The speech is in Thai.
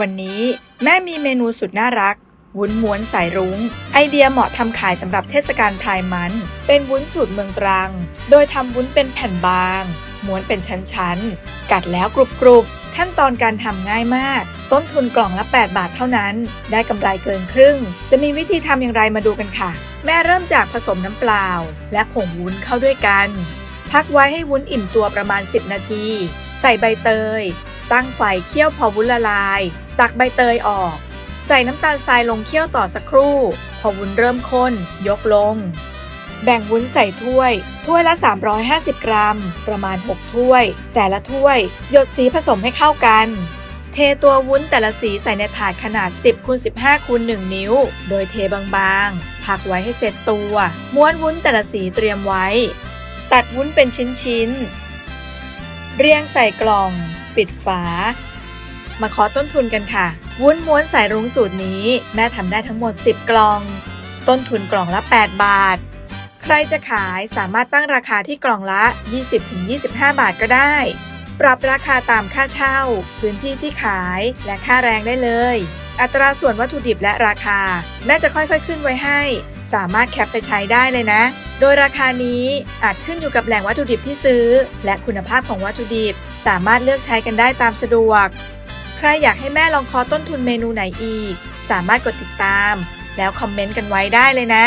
วันนี้แม่มีเมนูสุดน่ารัก วุ้นม้วนสายรุง้ง ไอเดียเหมาะทำขายสำหรับเทศกาลพายมัน เป็นวุ้นสูตรเมืองตรัง โดยทำวุ้นเป็นแผ่นบาง ม้วนเป็นชั้นๆ กัดแล้วกรุบๆ ขั้นตอนการทำง่ายมาก ต้นทุนกล่องละ 8 บาทเท่านั้น ได้กำไรเกินครึ่ง จะมีวิธีทำอย่างไรมาดูกันค่ะ แม่เริ่มจากผสมน้ำเปล่า และผงวุ้นเข้าด้วยกัน พักไว้ให้วุ้นอิ่มตัวประมาณ 10 นาที ใส่ใบเตยตั้งไฟเคี่ยวพอวุ้นละลาย ตักใบเตยออก ใส่น้ำตาลทรายลงเคี่ยวต่อสักครู่ พอวุ้นเริ่มข้น ยกลง แบ่งวุ้นใส่ถ้วย ถ้วยละ 350 กรัม ประมาณ 6 ถ้วย แต่ละถ้วย หยดสีผสมให้เข้ากัน เทตัววุ้นแต่ละสีใส่ในถาดขนาด 10คูณ15คูณ1นิ้ว โดยเทบางๆ พักไว้ให้เสร็จตัว ม้วนวุ้นแต่ละสีเตรียมไว้ ตัดวุ้นเป็นชิ้นๆเรียงใส่กล่อง ปิดฝา มาขอต้นทุนกันค่ะ วุ้นม้วนสายรุ้งสูตรนี้แม่ทำได้ทั้งหมด 10 กล่อง ต้นทุนกล่องละ 8 บาท ใครจะขายสามารถตั้งราคาที่กล่องละ 20-25 บาทก็ได้ ปรับราคาตามค่าเช่า พื้นที่ที่ขายและค่าแรงได้เลย อัตราส่วนวัตถุดิบและราคา แม่จะค่อยๆขึ้นไว้ให้ สามารถแคปไปใช้ได้เลยนะ โดยราคานี้อาจขึ้นอยู่กับแหล่งวัตถุดิบที่ซื้อ และคุณภาพของวัตถุดิบสามารถเลือกใช้กันได้ตามสะดวก ใครอยากให้แม่ลองคอต้นทุนเมนูไหนอีก สามารถกดติดตาม แล้วคอมเมนต์กันไว้ได้เลยนะ